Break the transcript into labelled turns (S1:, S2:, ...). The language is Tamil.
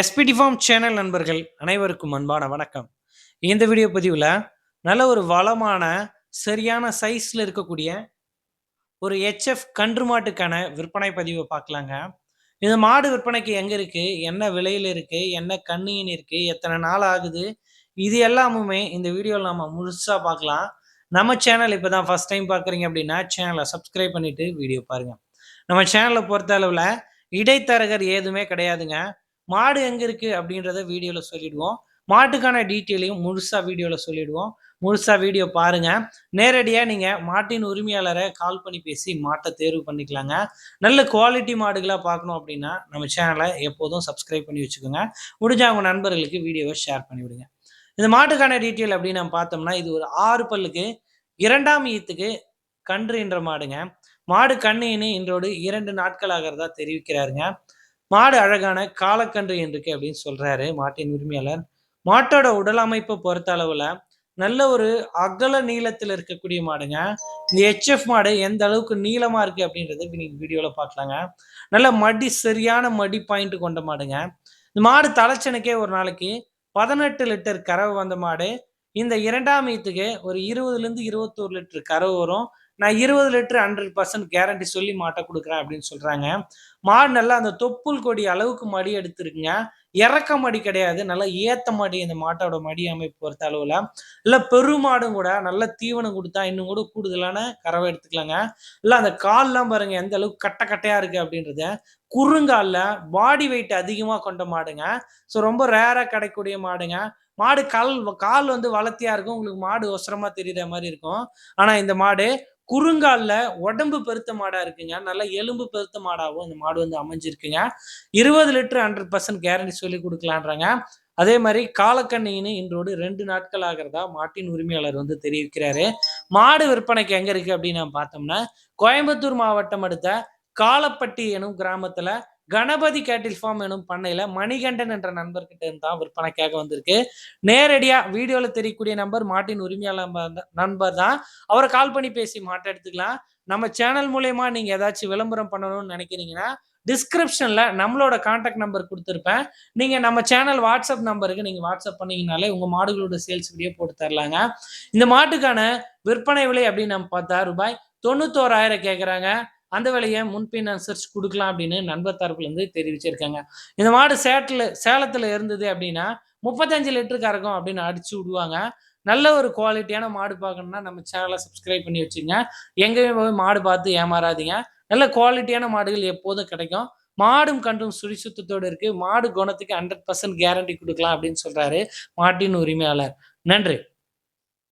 S1: எஸ்பிடி ஃபார்ம் சேனல் நண்பர்கள் அனைவருக்கும் அன்பான வணக்கம். இந்த வீடியோ பதிவில் நல்ல ஒரு வளமான சரியான சைஸில் இருக்கக்கூடிய ஒரு ஹெச்எஃப் கன்று மாட்டுக்கான விற்பனை பதிவை பார்க்கலாங்க. இந்த மாடு விற்பனைக்கு எங்கே இருக்குது என்ன விலையில் இருக்குது என்ன கண்ணியின் இருக்குது எத்தனை நாள் ஆகுது? இது எல்லாமுமே இந்த வீடியோவில் நம்ம முழுசாக பார்க்கலாம். நம்ம சேனல் இப்போ தான் ஃபஸ்ட் டைம் பார்க்குறீங்க அப்படின்னா சேனலை சப்ஸ்கிரைப் பண்ணிவிட்டு வீடியோ பாருங்கள் நம்ம சேனலை பொறுத்த அளவில் இடைத்தரகர் எதுவுமே கிடையாதுங்க. மாடு எங்கே இருக்குது அப்படின்றத வீடியோவில் சொல்லிடுவோம். மாட்டுக்கான டீட்டெயிலையும் முழுசாக வீடியோவில் சொல்லிடுவோம். முழுசாக வீடியோ பாருங்கள் நேரடியாக நீங்கள் மாட்டின் உரிமையாளரை கால் பண்ணி பேசி மாட்டை தேர்வு பண்ணிக்கலாங்க. நல்ல குவாலிட்டி மாடுகளாக பார்க்கணும் அப்படின்னா நம்ம சேனலை எப்போதும் சப்ஸ்கிரைப் பண்ணி வச்சுக்கோங்க. முடிஞ்ச அவங்க நண்பர்களுக்கு வீடியோவை ஷேர் பண்ணிவிடுங்க. இந்த மாட்டுக்கான டீட்டெயில் அப்படின்னு நம்ம பார்த்தோம்னா இது ஒரு ஆறு பல்லுக்கு இரண்டாம் ஈத்துக்கு கன்று என்ற மாடுங்க. மாடு கண்ணின்னு இன்றோடு இரண்டு நாட்கள் ஆகிறதா தெரிவிக்கிறாருங்க. மாடு அழகான காலக்கன்று இருக்கு அப்படின்னு சொல்றாரு மாட்டின் உரிமையாளர். மாட்டோட உடல் அமைப்பை பொறுத்த அளவுல நல்ல ஒரு அகல நீளத்தில் இருக்கக்கூடிய மாடுங்க. இந்த ஹெச்எஃப் மாடு எந்த அளவுக்கு நீளமா இருக்கு அப்படின்றத நீங்க வீடியோல பார்க்கலாங்க. நல்ல மடி சரியான மடி பாயிண்ட் கொண்ட மாடுங்க. இந்த மாடு தலைச்சனுக்கே ஒரு நாளைக்கு பதினெட்டு லிட்டர் கறவை வந்த மாடு. இந்த இரண்டாம் ஈத்துக்கு ஒரு இருபதுல இருந்து இருபத்தோரு லிட்டர் கறவை வரும். நான் இருபது லிட்டர் ஹண்ட்ரட் பர்சன்ட் கேரண்டி சொல்லி மாட்டை கொடுக்குறேன் அப்படின்னு சொல்கிறாங்க மாடு நல்லா அந்த தொப்புள் கொடி அளவுக்கு மடி எடுத்துருக்குங்க. இறக்க மடி கிடையாது. நல்லா ஏத்த மடி இந்த மாட்டோட மடி அமைப்பு பொறுத்த அளவுல. இல்ல பெருமாடும் கூட நல்ல தீவனம் கொடுத்தா இன்னும் கூட கூடுதலான கறவை எடுத்துக்கலாங்க. இல்ல அந்த கால்லாம் பாருங்க எந்த அளவுக்கு கட்ட கட்டையா இருக்கு அப்படின்றத. குறுங்காலில் பாடி வெயிட் அதிகமா கொண்ட மாடுங்க. ஸோ ரொம்ப ரேரா கிடைக்கக்கூடிய மாடுங்க. மாடு கால் கால் வந்து வளர்த்தியா இருக்கும். உங்களுக்கு மாடு ஒசரமா தெரியுற மாதிரி இருக்கும். ஆனா இந்த மாடு குறுங்காலில் உடம்பு பெருத்த மாடா இருக்குங்க. நல்லா எலும்பு பெருத்த மாடாவும் இந்த மாடு வந்து அமைஞ்சிருக்குங்க. இருபது லிட்டர் ஹண்ட்ரட் பர்சன்ட் கேரண்டி சொல்லி கொடுக்கலான்றாங்க. அதே மாதிரி காலக்கண்ணின்னு இன்றோடு ரெண்டு நாட்கள் ஆகிறதா மாட்டின் உரிமையாளர் வந்து தெரிவிக்கிறாரு. மாடு விற்பனைக்கு எங்க இருக்கு அப்படின்னு நம்ம பார்த்தோம்னா கோயம்புத்தூர் மாவட்டம் அடுத்த காலப்பட்டி எனும் கிராமத்துல கணபதி கேட்டில் ஃபார்ம் எனும் பண்ணையில மணிகண்டன் என்ற நண்பர்கிட்ட இருந்தா விற்பனைக்காக வந்திருக்கு. நேரடியா வீடியோல தெரியக்கூடிய நம்பர் மாட்டின் உரிமையாளர் நண்பர் தான். அவரை கால் பண்ணி பேசி மாட்டை எடுத்துக்கலாம். நம்ம சேனல் மூலயமா நீங்க ஏதாச்சும் விளம்பரம் பண்ணணும்னு நினைக்கிறீங்கன்னா டிஸ்கிரிப்ஷனில் நம்மளோட காண்டாக்ட் நம்பர் கொடுத்துருப்பேன். நீங்க நம்ம சேனல் வாட்ஸ்அப் நம்பருக்கு நீங்கள் வாட்ஸ்அப் பண்ணிங்கனாலே உங்கள் மாடுகளோட சேல்ஸ் வீடியோ போட்டு தரலாங்க. இந்த மாட்டுக்கான விற்பனை விலை அப்படின்னு நம்ம பார்த்தா ரூபாய் தொண்ணூத்தோராயிரம் கேட்குறாங்க அந்த வேலையை முன்பின் அனுசரிச்சு கொடுக்கலாம் அப்படின்னு நண்பர் தரப்புலேருந்து தெரிவிச்சிருக்காங்க. இந்த மாடு சேட்டில் சேலத்தில் இருந்தது அப்படின்னா முப்பத்தஞ்சு லிட்டர் கறக்கும் அப்படின்னு அடிச்சு விடுவாங்க. நல்ல ஒரு குவாலிட்டியான மாடு பார்க்கணுன்னா நம்ம சேனலை சப்ஸ்கிரைப் பண்ணி வச்சுங்க எங்கேயும் போய் மாடு பார்த்து ஏமாறாதீங்க. நல்ல குவாலிட்டியான மாடுகள் எப்போதும் கிடைக்கும். மாடும் கன்றும் சுழி சுத்தத்தோடு இருக்கு. மாடு குணத்துக்கு ஹண்ட்ரட் பர்சன்ட் கேரண்டி கொடுக்கலாம் அப்படின்னு சொல்றாரு மாட்டின் உரிமையாளர். நன்றி.